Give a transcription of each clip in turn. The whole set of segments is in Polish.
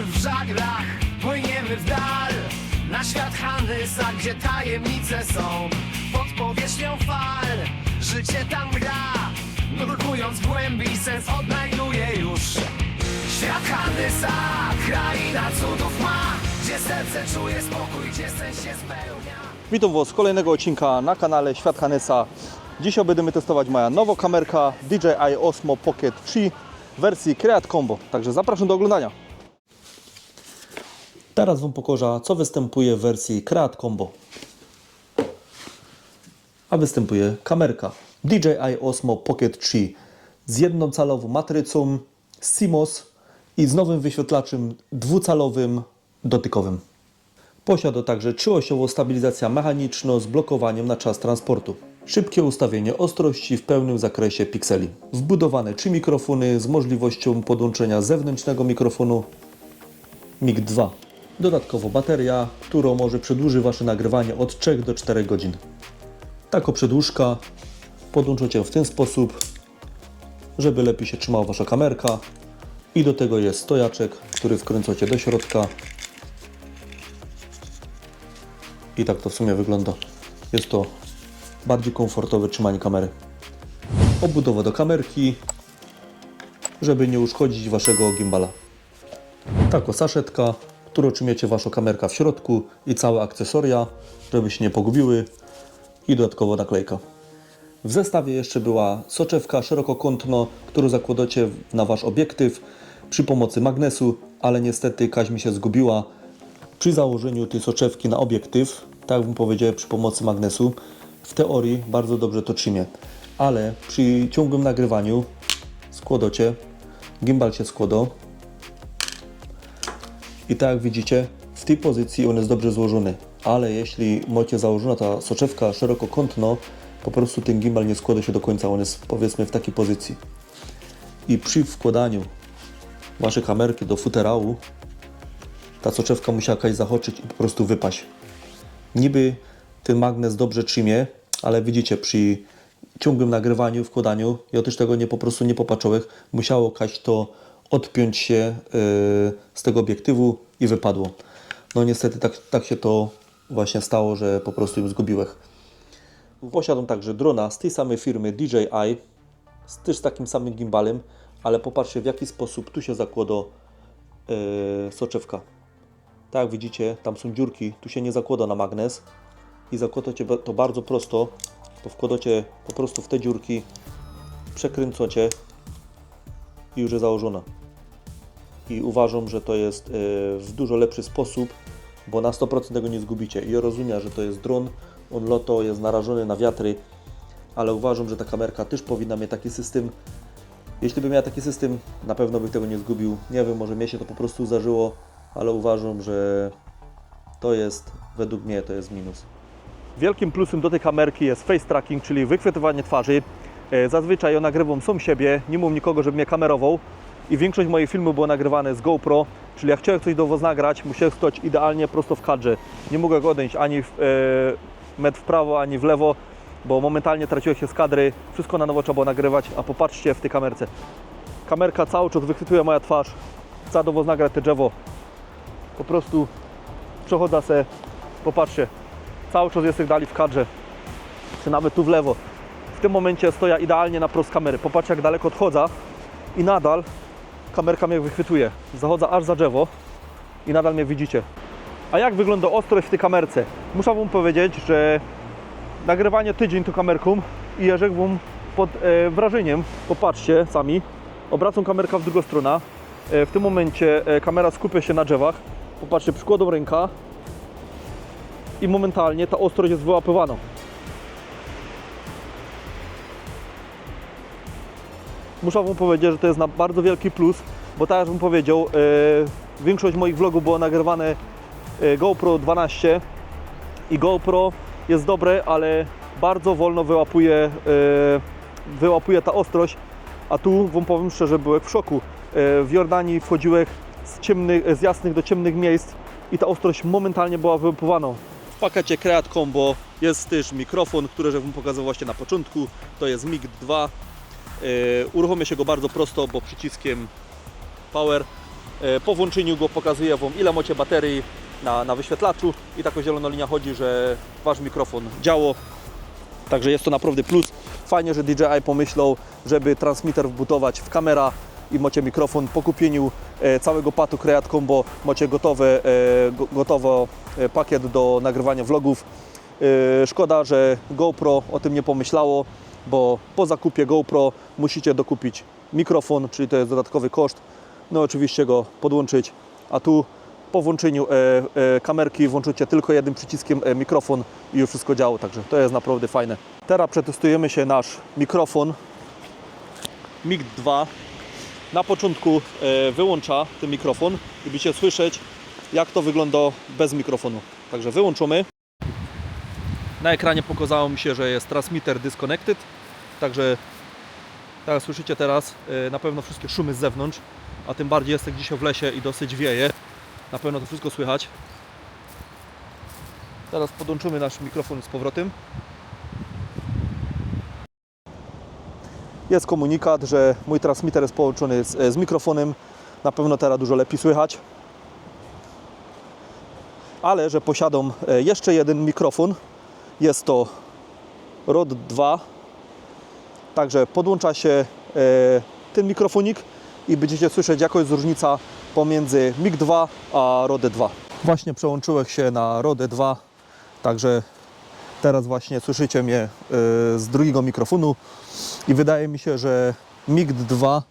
w żaglach płyniemy w dal Na świat Hanysa, gdzie tajemnice są Pod powierzchnią fal Życie tam gra Nurkując w głębi sens odnajduje już Świat Hanysa, kraina cudów ma Gdzie serce czuje spokój, gdzie sen się spełnia Witam Was z kolejnego odcinka na kanale Świat Hanesa. Dzisiaj będziemy testować moja nowa kamerka DJI Osmo Pocket 3 w wersji Create Combo. Także zapraszam do oglądania. Teraz Wam pokorza, co występuje w wersji Create Combo. A występuje kamerka DJI Osmo Pocket 3 z jednocalową matrycą, z CMOS i z nowym wyświetlaczem dwucalowym dotykowym. Posiada także trzyosiową stabilizację mechaniczną z blokowaniem na czas transportu. Szybkie ustawienie ostrości w pełnym zakresie pikseli. Wbudowane trzy mikrofony z możliwością podłączenia zewnętrznego mikrofonu MIG 2. Dodatkowo bateria, którą może przedłuży Wasze nagrywanie od 3 do 4 godzin. Tako przedłużka podłączycie w ten sposób, żeby lepiej się trzymała Wasza kamerka. I do tego jest stojaczek, który wkręcacie do środka I tak to w sumie wygląda. Jest to bardziej komfortowe trzymanie kamery. Obudowa do kamerki, żeby nie uszkodzić Waszego gimbala. Tako saszetka, którą trzymiecie Waszą kamerkę w środku i całe akcesoria, żeby się nie pogubiły. I dodatkowo naklejka. W zestawie jeszcze była soczewka szerokokątno, którą zakładacie na Wasz obiektyw przy pomocy magnesu, ale niestety Kaź mi się zgubiła. Przy założeniu tej soczewki na obiektyw, tak bym powiedział, przy pomocy magnesu, w teorii bardzo dobrze to trzymie, ale przy ciągłym nagrywaniu składocie, gimbal się składa i tak jak widzicie, w tej pozycji on jest dobrze złożony, ale jeśli macie założona ta soczewka szerokokątno, po prostu ten gimbal nie składa się do końca, on jest powiedzmy w takiej pozycji. I przy wkładaniu waszej kamerki do futerału, ta soczewka musiała jakaś zachoczyć i po prostu wypaść. Niby ten magnes dobrze trzymie, ale widzicie, przy ciągłym nagrywaniu, wkładaniu, ja też tego nie po prostu nie popatrzyłem, musiało jakaś to odpiąć się yy, z tego obiektywu i wypadło. No niestety tak, tak się to właśnie stało, że po prostu ją zgubiłem. Posiadam także drona z tej samej firmy DJI, z też takim samym gimbalem, ale popatrzcie w jaki sposób tu się zakłada yy, soczewka. Tak jak widzicie, tam są dziurki, tu się nie zakłada na magnes i zakładacie to bardzo prosto, to wkładacie po prostu w te dziurki, przekręcacie i już jest założona. I uważam, że to jest e, w dużo lepszy sposób, bo na 100% tego nie zgubicie. I rozumiem, że to jest dron, on loto jest narażony na wiatry, ale uważam, że ta kamerka też powinna mieć taki system. Jeśli by miała taki system, na pewno bych tego nie zgubił. Nie wiem, może mnie się to po prostu zdarzyło, ale uważam, że to jest, według mnie, to jest minus. Wielkim plusem do tej kamerki jest face tracking, czyli wychwytywanie twarzy. E, Zazwyczaj ja nagrywam sam siebie, nie mam nikogo, żeby mnie kamerował i większość moich filmów było nagrywane z GoPro, czyli jak chciałem coś do Was nagrać, musiałem stać idealnie prosto w kadrze. Nie mogę go odejść ani w, e, metr w prawo, ani w lewo, bo momentalnie traciłem się z kadry, wszystko na nowo trzeba było nagrywać, a popatrzcie w tej kamerce. Kamerka cały czas wychwytuje moja twarz, chcę do Was nagrać te drzewo, po prostu przechodzę se, popatrzcie, cały czas jest dali w kadrze, czy nawet tu w lewo. Tym momencie stoję idealnie na prost kamery. Popatrzcie jak daleko odchodzę i nadal kamerka mnie wychwytuje. Zachodzę aż za drzewo i nadal mnie widzicie. A jak wygląda ostrość w tej kamerce? Muszę Wam powiedzieć, że nagrywanie tydzień tą kamerką i jeżeli Wam pod e, wrażeniem, popatrzcie sami, obracam kamerkę w drugą stronę, E, W tym momencie e, kamera skupia się na drzewach. Popatrzcie, przykładą ręka i momentalnie ta ostrość jest wyłapywana. Muszę Wam powiedzieć, że to jest na bardzo wielki plus, bo tak jak Wam powiedział, e, większość moich vlogów było nagrywane e, GoPro 12 i GoPro jest dobre, ale bardzo wolno wyłapuje, e, wyłapuje ta ostrość, a tu Wam powiem szczerze, byłem w szoku. E, W Jordanii wchodziłem z, ciemnych, z jasnych do ciemnych miejsc i ta ostrość momentalnie była wyłapywana. W pakiecie Creat Combo jest też mikrofon, który Wam pokazał właśnie na początku. To jest MIG 2. E, Uruchomia się go bardzo prosto, bo przyciskiem Power. E, Po włączeniu go pokazuje Wam ile macie baterii na, na wyświetlaczu i taka zielona linia chodzi, że Wasz mikrofon działo. Także jest to naprawdę plus. Fajnie, że DJI pomyślał, żeby transmitter wbudować w kamera i macie mikrofon po kupieniu e, całego patu Creat Combo, macie gotowe, e, go- gotowo pakiet do nagrywania vlogów. Szkoda, że GoPro o tym nie pomyślało, bo po zakupie GoPro musicie dokupić mikrofon, czyli to jest dodatkowy koszt. No oczywiście go podłączyć, a tu po włączeniu e, e, kamerki włączycie tylko jednym przyciskiem e, mikrofon i już wszystko działo, także to jest naprawdę fajne. Teraz przetestujemy się nasz mikrofon MIG 2. Na początku e, wyłącza ten mikrofon i będziecie słyszeć jak to wygląda bez mikrofonu. Także wyłączymy. Na ekranie pokazało mi się, że jest transmitter disconnected, także tak jak słyszycie teraz, e, na pewno wszystkie szumy z zewnątrz, a tym bardziej jest jak dzisiaj w lesie i dosyć wieje. Na pewno to wszystko słychać. Teraz podłączymy nasz mikrofon z powrotem. Jest komunikat, że mój transmitter jest połączony z, z mikrofonem. Na pewno teraz dużo lepiej słychać. Ale że posiadam e, jeszcze jeden mikrofon. Jest to ROD 2. Także podłącza się e, ten mikrofonik i będziecie słyszeć jaka jest różnica pomiędzy MiG 2 a RODE 2. Właśnie przełączyłem się na RODE 2, także teraz właśnie słyszycie mnie e, z drugiego mikrofonu i wydaje mi się, że MiG 2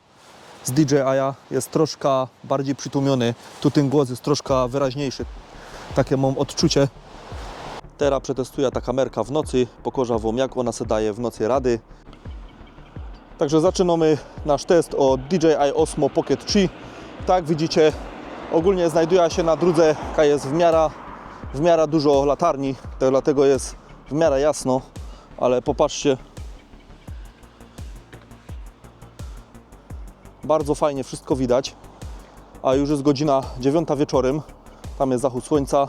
z DJI jest troszkę bardziej przytłumiony. Tu ten głos jest troszkę wyraźniejszy. Takie mam odczucie. Teraz przetestuję ta kamerka w nocy. Wam jak ona se daje w nocy rady. Także zaczynamy nasz test o DJI Osmo Pocket 3. Tak widzicie, ogólnie znajduje się na drudze, jaka jest w miarę, w miarę dużo latarni, dlatego jest w miarę jasno, ale popatrzcie. Bardzo fajnie wszystko widać, a już jest godzina 9 wieczorem. Tam jest zachód słońca.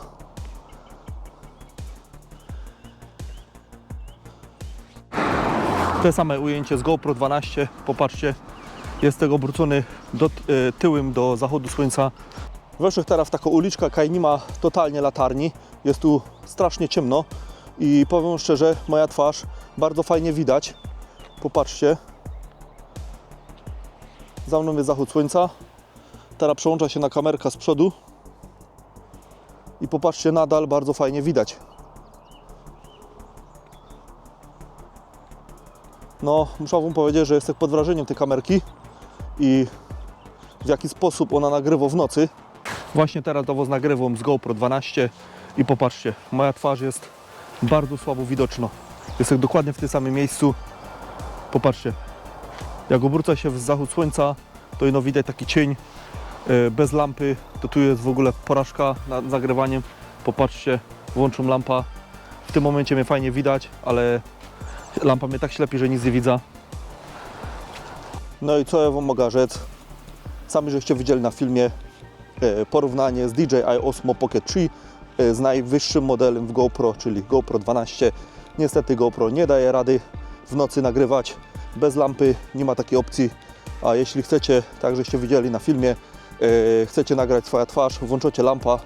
Te same ujęcie z GoPro 12, popatrzcie, jest tego obrócony do, y, tyłem do zachodu słońca. Weszłem teraz w taką uliczkę, kaj nie ma totalnie latarni, jest tu strasznie ciemno i powiem szczerze, moja twarz bardzo fajnie widać. Popatrzcie. Za mną jest zachód słońca. Teraz przełącza się na kamerkę z przodu. I popatrzcie, nadal bardzo fajnie widać. No, muszę Wam powiedzieć, że jestem pod wrażeniem tej kamerki i w jaki sposób ona nagrywa w nocy. Właśnie teraz do nagrywam z GoPro 12 i popatrzcie, moja twarz jest bardzo słabo widoczna. Jestem dokładnie w tym samym miejscu. Popatrzcie, jak obrócę się w zachód słońca, to ino widać taki cień e, bez lampy. To tu jest w ogóle porażka nad zagrywaniem. Popatrzcie, włączam lampa. W tym momencie mnie fajnie widać, ale lampa mnie tak ślepi, że nic nie widzę. No i co ja Wam mogę rzec? Sami żeście widzieli na filmie e, porównanie z DJI Osmo Pocket 3 e, z najwyższym modelem w GoPro, czyli GoPro 12. Niestety GoPro nie daje rady w nocy nagrywać bez lampy, nie ma takiej opcji. A jeśli chcecie, tak żeście widzieli na filmie, e, chcecie nagrać swoją twarz, włączacie lampa,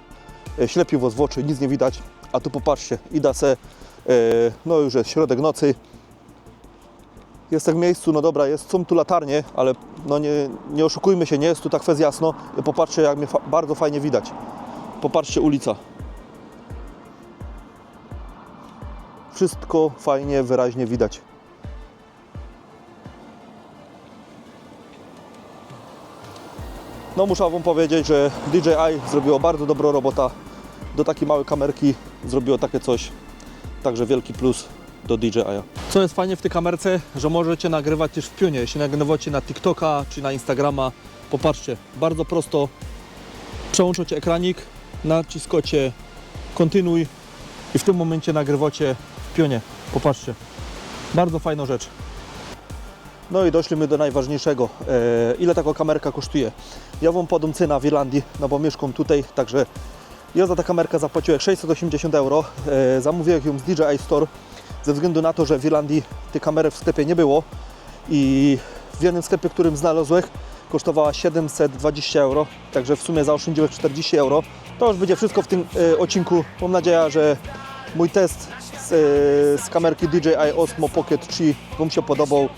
ślepi was w oczy, nic nie widać. A tu popatrzcie, ida se, no już jest środek nocy, jest tak w miejscu, no dobra, jest, są tu latarnie, ale no nie, nie oszukujmy się, nie jest tu tak fez jasno. Popatrzcie, jak mnie fa- bardzo fajnie widać. Popatrzcie, ulica. Wszystko fajnie, wyraźnie widać. No muszę Wam powiedzieć, że DJI zrobiło bardzo dobrą robota. Do takiej małej kamerki zrobiło takie coś. Także wielki plus do DJI. Co jest fajnie w tej kamerce, że możecie nagrywać też w pionie. Jeśli nagrywacie na TikToka czy na Instagrama, popatrzcie, bardzo prosto przełączacie ekranik, naciskacie kontynuuj i w tym momencie nagrywacie w pionie. Popatrzcie, bardzo fajna rzecz. No i doszliśmy do najważniejszego. E, ile taka kamerka kosztuje? Ja Wam podam cenę w Irlandii, no bo mieszkam tutaj, także ja za tę kamerkę zapłaciłem 680 euro. E, zamówiłem ją z DJI Store ze względu na to, że w Irlandii tej kamery w sklepie nie było i w jednym sklepie, którym znalazłem, kosztowała 720 euro, także w sumie zaoszczędziłeś 40 euro. To już będzie wszystko w tym e, odcinku. Mam nadzieję, że mój test z, e, z kamerki DJI Osmo Pocket 3 Wam się podobał. E,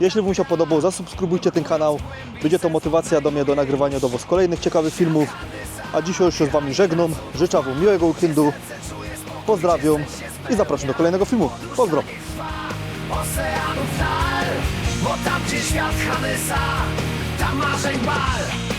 jeśli Wam się podobał, zasubskrybujcie ten kanał. Będzie to motywacja do mnie do nagrywania do Was kolejnych ciekawych filmów. A dzisiaj już się z Wami żegnam. Życzę Wam miłego weekendu. Pozdrawiam i zapraszam do kolejnego filmu. Pozdro! Bo tam gdzie świat Hanesa Tam marzeń bal